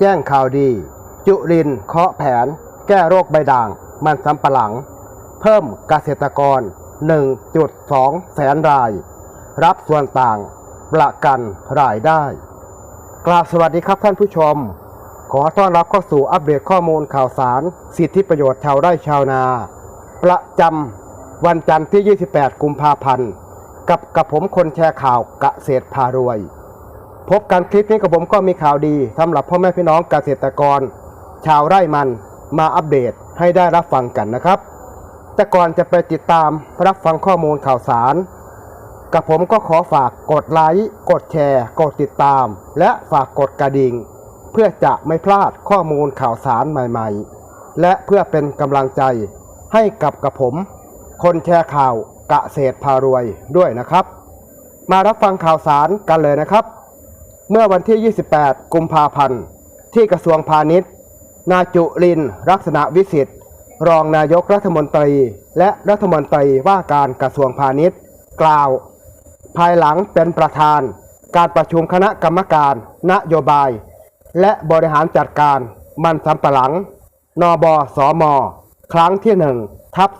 แจ้งข่าวดี จุรินเคาะแผน แก้โรคใบด่าง มันสำปะหลัง เพิ่มเกษตรกร 1.2 แสนราย รับส่วนต่าง ประกันรายได้ กราบสวัสดีครับท่านผู้ชม ขอต้อนรับเข้าสู่อัปเดตข้อมูลข่าวสาร สิทธิประโยชน์ชาวไร่ชาวนา ประจำวันจันทร์ที่ 28 กุมภาพันธ์ กับกับผมคนแชร์ข่าวเกษตรพารวย พบกันคลิปนี้กับผมก็มีข่าวดีสำหรับพ่อแม่พี่น้องเกษตรกร ชาวไร่มันมาอัปเดตให้ได้รับฟังกันนะครับ แต่ก่อนจะไปติดตามรับฟังข้อมูลข่าวสาร กับผมก็ขอฝากกดไลค์กดแชร์ กดติดตาม และฝากกดกระดิ่ง เพื่อจะไม่พลาดข้อมูลข่าวสารใหม่ๆ และเพื่อเป็นกำลังใจให้กับกับผม คนแชร์ข่าวเกษตรพารวยด้วยนะครับ มารับฟังข่าวสารกันเลยนะครับ เมื่อวันที่ 28 กุมภาพันธ์ ที่กระทรวงพาณิชย์ นาจุรินร์ลักษณะวิสิทธิ์ รองนายกรัฐมนตรี และรัฐมนตรีว่าการกระทรวงพาณิชย์ กล่าว ภายหลังเป็นประธาน การประชุมคณะกรรมการ นโยบาย และบริหารจัดการมันสำปะหลัง นบสม ครั้งที่1ทับ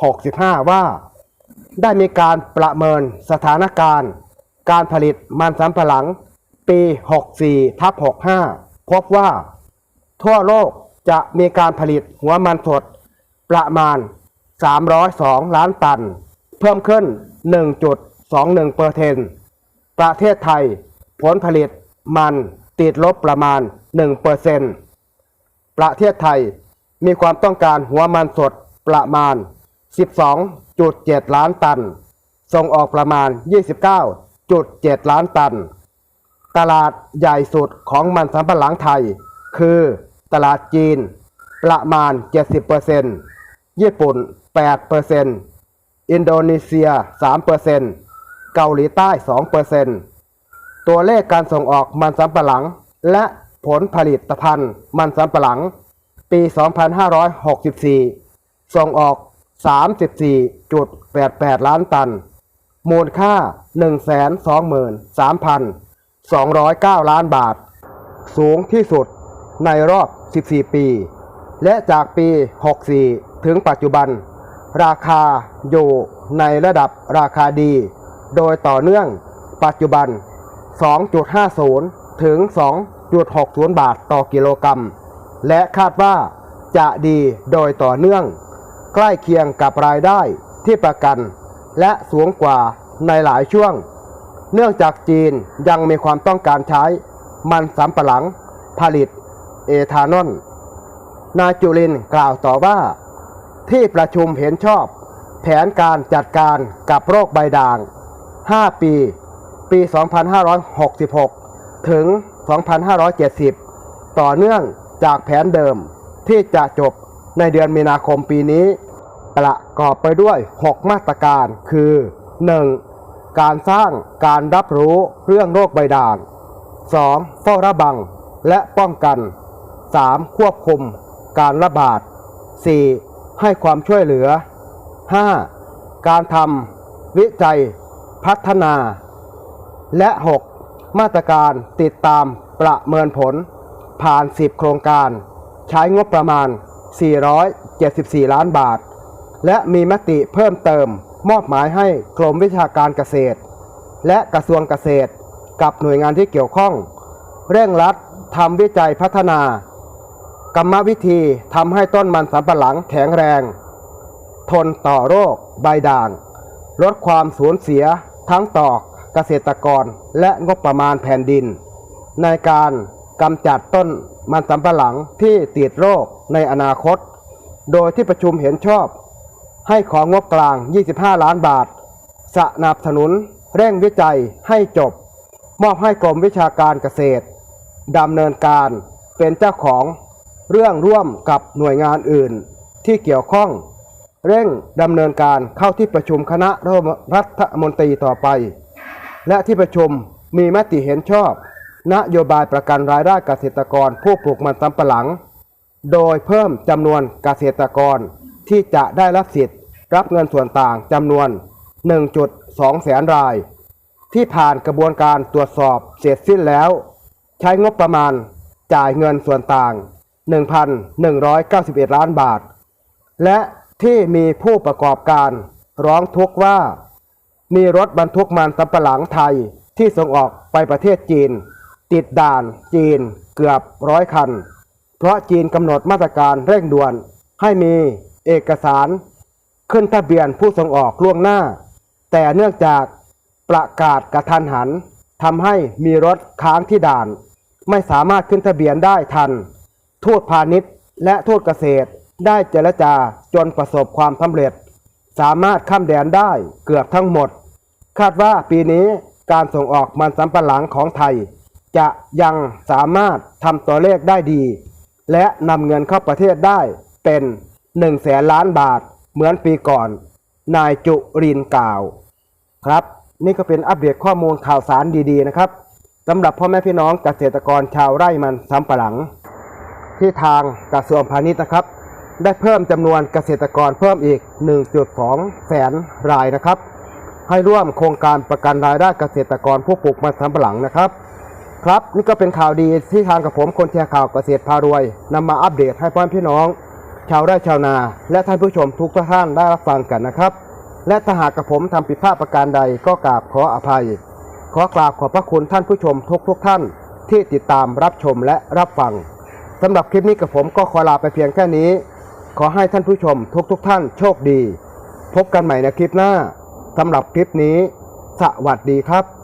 2565 ว่า ได้มีการประเมินสถานการณ์ การผลิตมันสำปะหลัง ปี 64ทับ65 พบว่า ทั่วโลกจะมีการผลิตหัวมันสด ประมาณ 302 ล้านตัน เพิ่มขึ้น 1.21เปอร์เซนต์ประเทศไทยผลผลิตมันติดลบประมาณ1เปอร์เซนต์ประเทศไทยมีความต้องการหัวมันสดประมาณ 12.7 ล้านตัน ส่งออกประมาณ 29.7ล้านตัน ตลาดใหญ่สุดของมันสำปะหลังไทย คือตลาดจีน ประมาณ 70%ญี่ปุ่น 8%อินโดนีเซีย 3%เกาหลีใต้ 2%ตัวเลขการส่งออกมันสำปะหลัง และผลผลิตภัณฑ์มันสำปะหลัง ปี 2564 ส่งออก 34.88 ล้านตัน มูลค่า 123,209 ล้านบาท สูงที่สุดในรอบ 14 ปี และจากปี 64 ถึงปัจจุบัน ราคาอยู่ในระดับราคาดี โดยต่อเนื่องปัจจุบัน 2.50 ถึง 2.60 บาทต่อกิโลกรัม และคาดว่าจะดีโดยต่อเนื่อง ใกล้เคียงกับรายได้ที่ประกัน และสูงกว่าในหลายช่วง เนื่องจากจีนยังมีความต้องการใช้มันสำปะหลังผลิตเอทานอลนายจุลินกล่าวต่อว่า ที่ประชุมเห็นชอบ แผนการจัดการกับโรคใบด่าง 5 ปี ปี 2566 ถึง 2570 ต่อเนื่องจากแผนเดิมที่จะจบในเดือนมีนาคมปีนี้ ประกอบไปด้วย 6 มาตรการ คือ 1. การสร้างการรับรู้เรื่องโรคใบด่าง 2. เฝ้าระวังและป้องกัน 3. ควบคุมการระบาด 4. ให้ความช่วยเหลือ 5. การทำวิจัยพัฒนา และ 6. มาตรการติดตามประเมินผล ผ่าน 10 โครงการ ใช้งบประมาณ 474 ล้านบาท และมีมติเพิ่มเติม มอบหมายให้กรมวิชาการเกษตร และกระทรวงเกษตร กับหน่วยงานที่เกี่ยวข้อง เร่งรัดทำวิจัยพัฒนากรรมวิธีทำให้ต้นมันสำปะหลังแข็งแรง ทนต่อโรค ใบด่าง ลดความสูญเสียทั้งต่อเกษตรกรและงบประมาณแผ่นดิน ในการกำจัดต้นมันสำปะหลังที่ติดโรคในอนาคต โดยที่ประชุมเห็นชอบ ให้ของงบกลาง 25 ล้านบาท สนับสนุน เร่งวิจัยให้จบ มอบให้กรมวิชาการเกษตรดำเนินการเป็นเจ้าของเรื่องร่วมกับหน่วยงานอื่นที่เกี่ยวข้อง เร่งดำเนินการเข้าที่ประชุมคณะรัฐมนตรีต่อไป และที่ประชุมมีมติเห็นชอบ นโยบายประกันรายได้เกษตรกรผู้ปลูกมันสำปะหลัง โดยเพิ่มจำนวนเกษตรกรที่จะได้รับสิทธิ รับเงินส่วนต่างจำนวน 1.2 แสนราย ที่ผ่านกระบวนการตรวจสอบเสร็จสิ้นแล้ว ใช้งบประมาณจ่ายเงินส่วนต่าง 1,191 ล้านบาท และที่มีผู้ประกอบการร้องทุกข์ว่า มีรถบรรทุกมันสำปะหลังไทยที่ส่งออกไปประเทศจีน ติดด่านจีนเกือบร้อยคัน เพราะจีนกำหนดมาตรการเร่งด่วนให้มีเอกสาร ขึ้นทะเบียนผู้ส่งออกล่วงหน้า แต่เนื่องจากประกาศกระทันหันทำให้มีรถค้างที่ด่าน ไม่สามารถขึ้นทะเบียนได้ทัน ทูตพาณิชย์และทูตเกษตรได้เจรจาจนประสบความสำเร็จ สามารถข้ามแดนได้เกือบทั้งหมด คาดว่าปีนี้การส่งออกมันสำปะหลังของไทย จะยังสามารถทำตัวเลขได้ดี และนำเงินเข้าประเทศได้เป็น1แสนล้านบาท เหมือนปีก่อน นายจุรินกล่าว ครับ นี่ก็เป็นอัปเดตข้อมูลข่าวสารดีๆนะครับสำหรับพ่อแม่พี่น้องเกษตรกรชาวไร่มันสำปะหลัง ที่ทางกระทรวงพาณิชย์นะครับ ได้เพิ่มจำนวนเกษตรกรเพิ่มอีก 1.2 แสนรายนะครับ ให้ร่วมโครงการประกันรายได้เกษตรกรผู้ปลูกมันสำปะหลังนะครับครับ นี่ก็เป็นข่าวดีที่ทางกับผมคนแชร์ข่าวเกษตรพารวยนำมาอัปเดตให้พ่อแม่พี่น้อง ชาวไร่ชาวนา และท่านผู้ชมทุกท่านได้รับฟังกันนะครับ และถ้าหากกับผมทำผิดพลาดประการใดก็กราบขออภัย ขอกราบขอบพระคุณท่านผู้ชมทุกทุกท่าน ที่ติดตามรับชมและรับฟังสำหรับคลิปนี้กับผมก็ขอลาไปเพียงแค่นี้ ขอให้ท่านผู้ชมทุกทุกท่านโชคดี พบกันใหม่ในคลิปหน้าสำหรับคลิปนี้ สวัสดีครับ